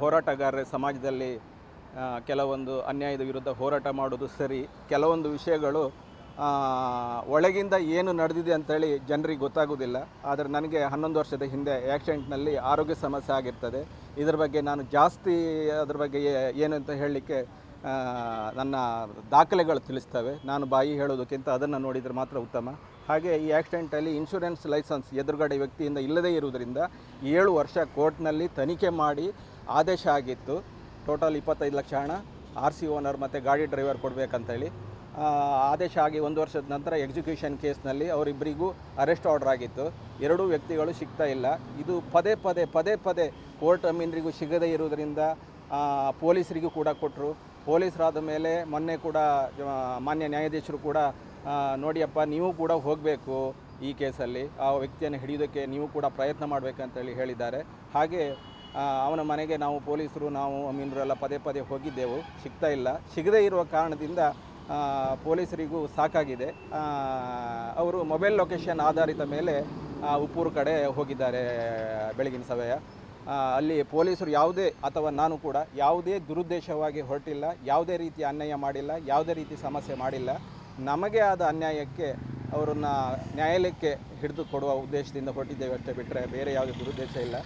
ಹೋರಾಟಗಾರರ ಸಮಾಜದಲ್ಲಿ ಕೆಲವೊಂದು ಅನ್ಯಾಯದ ವಿರುದ್ಧ ಹೋರಾಟ ಮಾಡೋದು ಸರಿ. ಕೆಲವೊಂದು ವಿಷಯಗಳು ಒಳಗಿಂದ ಏನು ನಡೆದಿದೆ ಅಂತೇಳಿ ಜನರಿಗೆ ಗೊತ್ತಾಗೋದಿಲ್ಲ ಆದರೆ ನನಗೆ ಹನ್ನೊಂದು ವರ್ಷದ ಹಿಂದೆ ಆ್ಯಕ್ಸಿಡೆಂಟ್ನಲ್ಲಿ ಆರೋಗ್ಯ ಸಮಸ್ಯೆ ಆಗಿರ್ತದೆ. ಇದರ ಬಗ್ಗೆ ನಾನು ಜಾಸ್ತಿ ಅದ್ರ ಬಗ್ಗೆ ಏನಂತ ಹೇಳಲಿಕ್ಕೆ ನನ್ನ ದಾಖಲೆಗಳು ತಿಳಿಸ್ತವೆ. ನಾನು ಬಾಯಿ ಹೇಳೋದಕ್ಕಿಂತ ಅದನ್ನು ನೋಡಿದರೆ ಮಾತ್ರ ಉತ್ತಮ. ಹಾಗೆ ಈ ಆಕ್ಸಿಡೆಂಟಲ್ಲಿ ಇನ್ಶೂರೆನ್ಸ್ ಲೈಸೆನ್ಸ್ ಎದುರುಗಡೆ ವ್ಯಕ್ತಿಯಿಂದ ಇಲ್ಲದೇ ಇರುವುದರಿಂದ ಏಳು ವರ್ಷ ಕೋರ್ಟ್ನಲ್ಲಿ ತನಿಖೆ ಮಾಡಿ ಆದೇಶ ಆಗಿತ್ತು. ಟೋಟಲ್ ಇಪ್ಪತ್ತೈದು ಲಕ್ಷ ಹಣ ಆರ್ ಸಿ ಓನರ್ ಮತ್ತು ಗಾಡಿ ಡ್ರೈವರ್ ಕೊಡಬೇಕಂತೇಳಿ. ಆದೇಶ ಆಗಿ ಒಂದು ವರ್ಷದ ನಂತರ ಎಕ್ಸಿಕ್ಯೂಷನ್ ಕೇಸ್ನಲ್ಲಿ ಅವರಿಬ್ಬರಿಗೂ ಅರೆಸ್ಟ್ ಆರ್ಡರ್ ಆಗಿತ್ತು. ಎರಡೂ ವ್ಯಕ್ತಿಗಳು ಸಿಗ್ತಾ ಇಲ್ಲ. ಇದು ಪದೇ ಪದೇ ಪದೇ ಪದೇ ಕೋರ್ಟ್ ಅಮೀನರಿಗೂ ಸಿಗದೇ ಇರುವುದರಿಂದ ಪೊಲೀಸರಿಗೂ ಕೂಡ ಕೊಟ್ಟರು ಪೊಲೀಸರಾದ ಮೇಲೆ ಮೊನ್ನೆ ಕೂಡ ಮಾನ್ಯ ನ್ಯಾಯಾಧೀಶರು ಕೂಡ ನೋಡಿಯಪ್ಪ, ನೀವು ಕೂಡ ಹೋಗಬೇಕು ಈ ಕೇಸಲ್ಲಿ. ಆ ವ್ಯಕ್ತಿಯನ್ನು ಹಿಡಿಯೋದಕ್ಕೆ ನೀವು ಕೂಡ ಪ್ರಯತ್ನ ಮಾಡಬೇಕಂತೇಳಿ ಹೇಳಿದ್ದಾರೆ. ಹಾಗೆ ಅವನ ಮನೆಗೆ ನಾವು ಪೊಲೀಸರು, ನಾವು ಅಮೀನರೆಲ್ಲ ಪದೇ ಪದೇ ಹೋಗಿದ್ದೆವು. ಸಿಗ್ತಾ ಇಲ್ಲ. ಸಿಗದೇ ಇರುವ ಕಾರಣದಿಂದ ಪೊಲೀಸರಿಗೂ ಸಾಕಾಗಿದೆ. ಅವರು ಮೊಬೈಲ್ ಲೊಕೇಶನ್ ಆಧಾರಿತ ಮೇಲೆ ಉಪ್ಪೂರು ಕಡೆ ಹೋಗಿದ್ದಾರೆ ಬೆಳಗಿನ ಸಮಯ ಅಲ್ಲಿ ಪೊಲೀಸರು ಯಾವುದೇ, ಅಥವಾ ನಾನು ಕೂಡ ಯಾವುದೇ ದುರುದ್ದೇಶವಾಗಿ ಹೊರಟಿಲ್ಲ, ಯಾವುದೇ ರೀತಿ ಅನ್ಯಾಯ ಮಾಡಿಲ್ಲ, ಯಾವುದೇ ರೀತಿ ಸಮಸ್ಯೆ ಮಾಡಿಲ್ಲ. ನಮಗೆ ಆದ ಅನ್ಯಾಯಕ್ಕೆ ಅವರನ್ನು ನ್ಯಾಯಾಲಯಕ್ಕೆ ಹಿಡಿದು ಕೊಡುವ ಉದ್ದೇಶದಿಂದ ಹೊರಟಿದ್ದೇವೆ ಅಷ್ಟೇ ಬಿಟ್ಟರೆ ಬೇರೆ ಯಾವುದೇ ದುರುದ್ದೇಶ ಇಲ್ಲ.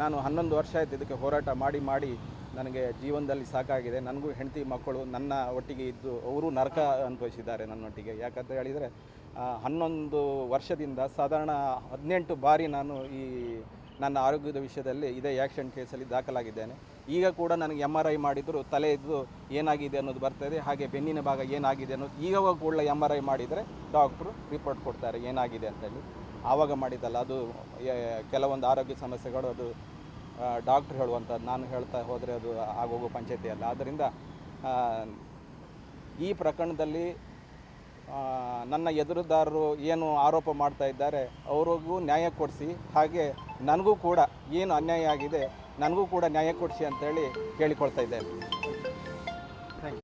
ನಾನು ಹನ್ನೊಂದು ವರ್ಷ ಆಯ್ತು ಇದಕ್ಕೆ ಹೋರಾಟ ಮಾಡಿ ಮಾಡಿ ನನಗೆ ಜೀವನದಲ್ಲಿ ಸಾಕಾಗಿದೆ. ನನಗೂ ಹೆಂಡತಿ ಮಕ್ಕಳು, ನನ್ನ ಒಟ್ಟಿಗೆ ಇದ್ದು ಅವರು ನರಕ ಅನುಭವಿಸಿದ್ದಾರೆ ನನ್ನೊಟ್ಟಿಗೆ. ಯಾಕಂತ ಹೇಳಿದರೆ ಹನ್ನೊಂದು ವರ್ಷದಿಂದ ಸಾಧಾರಣ ಹದಿನೆಂಟು ಬಾರಿ ನಾನು ಈ ನನ್ನ ಆರೋಗ್ಯದ ವಿಷಯದಲ್ಲಿ ಇದೇ ಆ್ಯಕ್ಸಿಡೆಂಟ್ ಕೇಸಲ್ಲಿ ದಾಖಲಾಗಿದ್ದೇನೆ. ಈಗ ಕೂಡ ನನಗೆ ಎಂ ಆರ್ ಐ ಮಾಡಿದ್ರು, ತಲೆ ಇದ್ದು ಏನಾಗಿದೆ ಅನ್ನೋದು ಬರ್ತದೆ ಹಾಗೆ ಬೆನ್ನಿನ ಭಾಗ ಏನಾಗಿದೆ ಅನ್ನೋದು, ಈಗ ಕೂಡ ಎಂ ಆರ್ ಐ ಮಾಡಿದರೆ ಡಾಕ್ಟ್ರು ರಿಪೋರ್ಟ್ ಕೊಡ್ತಾರೆ ಏನಾಗಿದೆ ಅಂತೇಳಿ. ಆವಾಗ ಮಾಡಿದ್ದಲ್ಲ, ಅದು ಕೆಲವೊಂದು ಆರೋಗ್ಯ ಸಮಸ್ಯೆಗಳು, ಅದು ಡಾಕ್ಟ್ರ್ ಹೇಳುವಂಥದ್ದು, ನಾನು ಹೇಳ್ತಾ ಹೋದರೆ ಅದು ಆಗೋಗೋ ಪಂಚಾಯತಿ ಅಲ್ಲ. ಆದ್ದರಿಂದ ಈ ಪ್ರಕರಣದಲ್ಲಿ ನನ್ನ ಎದುರುದಾರರು ಏನು ಆರೋಪ ಮಾಡ್ತಾ ಇದ್ದಾರೆ, ಅವ್ರಿಗೂ ನ್ಯಾಯ ಕೊಡಿಸಿ, ಹಾಗೆ ನನಗೂ ಕೂಡ ಏನು ಅನ್ಯಾಯ ಆಗಿದೆ ನನಗೂ ಕೂಡ ನ್ಯಾಯ ಕೊಡಿಸಿ ಅಂತೇಳಿ ಕೇಳಿಕೊಳ್ತಾ ಇದ್ದೇನೆ.